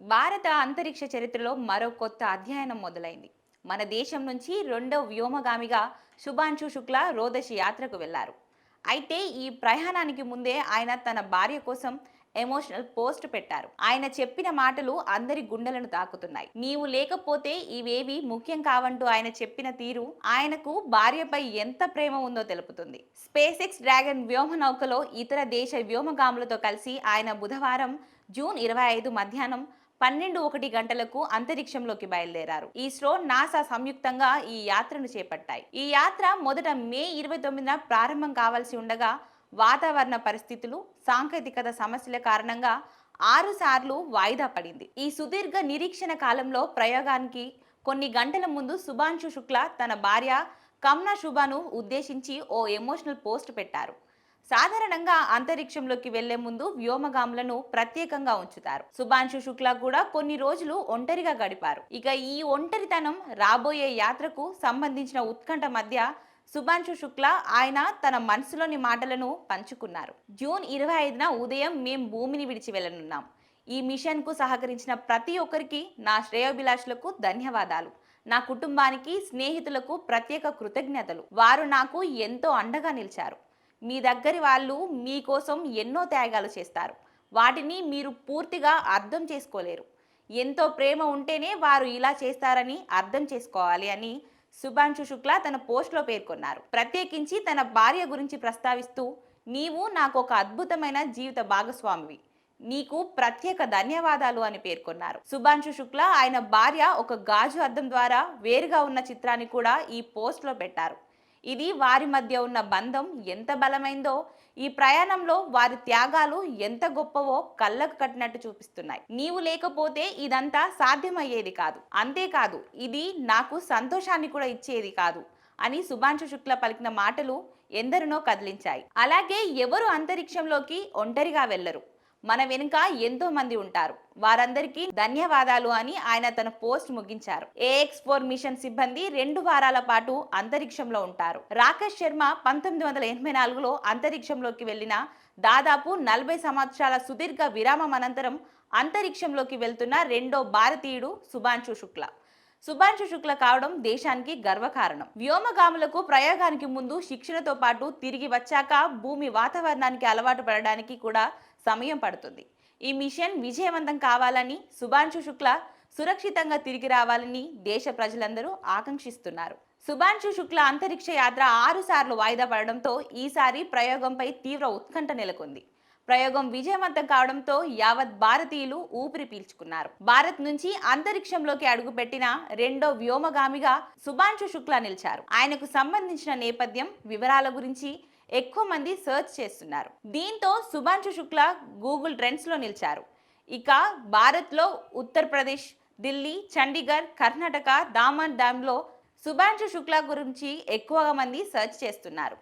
భారత అంతరిక్ష చరిత్రలో మరో కొత్త అధ్యయనం మొదలైంది. మన దేశం నుంచి రెండో వ్యోమగామిగా శుభాంశు శుక్ల రోదశి యాత్రకు వెళ్ళారు. అయితే ఈ ప్రయాణానికి ముందే ఆయన తన భార్య కోసం ఎమోషనల్ పోస్ట్ పెట్టారు. ఆయన చెప్పిన మాటలు అందరి గుండెలను తాకుతున్నాయి. నీవు లేకపోతే ఇవేవి ముఖ్యం కావంటూ ఆయన చెప్పిన తీరు ఆయనకు భార్యపై ఎంత ప్రేమ ఉందో తెలుపుతుంది. స్పేస్ ఎక్స్ డ్రాగన్ వ్యోమ నౌకలో ఇతర దేశ వ్యోమగాములతో కలిసి ఆయన బుధవారం జూన్ ఇరవై ఐదు మధ్యాహ్నం పన్నెండు ఒకటి గంటలకు అంతరిక్షంలోకి బయలుదేరారు. ఇస్రో నాసా సంయుక్తంగా ఈ యాత్రను చేపట్టాయి. ఈ యాత్ర మొదట మే ఇరవై తొమ్మిదిన ప్రారంభం కావాల్సి ఉండగా వాతావరణ పరిస్థితులు సాంకేతికత సమస్యల కారణంగా ఆరు సార్లు వాయిదా పడింది. ఈ సుదీర్ఘ నిరీక్షణ కాలంలో ప్రయోగానికి కొన్ని గంటల ముందు సుభాంశు శుక్ల తన భార్య కమ్నా శుభాను ఉద్దేశించి ఓ ఎమోషనల్ పోస్ట్ పెట్టారు. సాధారణంగా అంతరిక్షంలోకి వెళ్ళే ముందు వ్యోమగాములను ప్రత్యేకంగా ఉంచుతారు. సుభాంశు శుక్లా కూడా కొన్ని రోజులు ఒంటరిగా గడిపారు. ఇక ఈ ఒంటరితనం రాబోయే యాత్రకు సంబంధించిన ఉత్కంఠ మధ్య సుభాంశు శుక్లా ఆయన తన మనసులోని మాటలను పంచుకున్నారు. జూన్ ఇరవై ఐదున ఉదయం మేం భూమిని విడిచి వెళ్ళనున్నాం. ఈ మిషన్కు సహకరించిన ప్రతి ఒక్కరికి నా శ్రేయోభిలాషులకు ధన్యవాదాలు. నా కుటుంబానికి స్నేహితులకు ప్రత్యేక కృతజ్ఞతలు. వారు నాకు ఎంతో అండగా నిలిచారు. మీ దగ్గరి వాళ్ళు మీకోసం ఎన్నో త్యాగాలు చేస్తారు. వాటిని మీరు పూర్తిగా అర్థం చేసుకోలేరు. ఎంతో ప్రేమ ఉంటేనే వారు ఇలా చేస్తారని అర్థం చేసుకోవాలి అని శుభాంశు శుక్లా తన పోస్ట్లో పేర్కొన్నారు. ప్రత్యేకించి తన భార్య గురించి ప్రస్తావిస్తూ నీవు నాకు ఒక అద్భుతమైన జీవిత భాగస్వామివి. నీకు ప్రత్యేక ధన్యవాదాలు అని పేర్కొన్నారు. శుభాంశు శుక్ల ఆయన భార్య ఒక గాజు అద్దం ద్వారా వేరుగా ఉన్న చిత్రాన్ని కూడా ఈ పోస్ట్లో పెట్టారు. ఇది వారి మధ్య ఉన్న బంధం ఎంత బలమైందో ఈ ప్రయాణంలో వారి త్యాగాలు ఎంత గొప్పవో కళ్ళకు కట్టినట్టు చూపిస్తున్నాయి. నీవు లేకపోతే ఇదంతా సాధ్యమయ్యేది కాదు. అంతేకాదు ఇది నాకు సంతోషాన్ని కూడా ఇచ్చేది కాదు అని సుభాంశు శుక్ల పలికిన మాటలు ఎందరినో కదిలించాయి. అలాగే ఎవరు అంతరిక్షంలోకి ఒంటరిగా వెళ్ళరు మన వెనుక ఎంతో మంది ఉంటారు. వారందరికీ ధన్యవాదాలు అని ఆయన తన పోస్ట్ ముగించారు. ఏఎక్స్ ఫోర్ మిషన్ సిబ్బంది రెండు వారాల పాటు అంతరిక్షంలో ఉంటారు. రాకేష్ శర్మ పంతొమ్మిది వందల ఎనభై నాలుగులో అంతరిక్షంలోకి వెళ్ళిన దాదాపు నలభై సంవత్సరాల సుదీర్ఘ విరామం అనంతరం అంతరిక్షంలోకి వెళ్తున్న రెండో భారతీయుడు సుభాంశు శుక్ల. సుభాంశు శుక్ల కావడం దేశానికి గర్వకారణం. వ్యోమగాములకు ప్రయోగానికి ముందు శిక్షణతో పాటు తిరిగి వచ్చాక భూమి వాతావరణానికి అలవాటు పడడానికి కూడా సమయం పడుతుంది. ఈ మిషన్ విజయవంతం కావాలని సుభాంశు శుక్ల సురక్షితంగా తిరిగి రావాలని దేశ ప్రజలందరూ ఆకాంక్షిస్తున్నారు. సుభాంశు శుక్ల అంతరిక్ష యాత్ర ఆరు సార్లు వాయిదా పడడంతో ఈసారి ప్రయోగంపై తీవ్ర ఉత్కంఠ నెలకొంది. ప్రయోగం విజయవంతం కావడంతో యావత్ భారతీయులు ఊపిరి పీల్చుకున్నారు. భారత్ నుంచి అంతరిక్షంలోకి అడుగుపెట్టిన రెండో వ్యోమగామిగా సుభాంశు శుక్లా నిలిచారు. ఆయనకు సంబంధించిన నేపథ్యం వివరాల గురించి ఎక్కువ మంది సెర్చ్ చేస్తున్నారు. దీంతో సుభాంశు శుక్ల గూగుల్ ట్రెండ్స్లో నిలిచారు. ఇక భారత్లో ఉత్తరప్రదేశ్ ఢిల్లీ చండీగఢ్ కర్ణాటక దామన్ డ్యామ్లో సుభాంశు శుక్లా గురించి ఎక్కువగా మంది సెర్చ్ చేస్తున్నారు.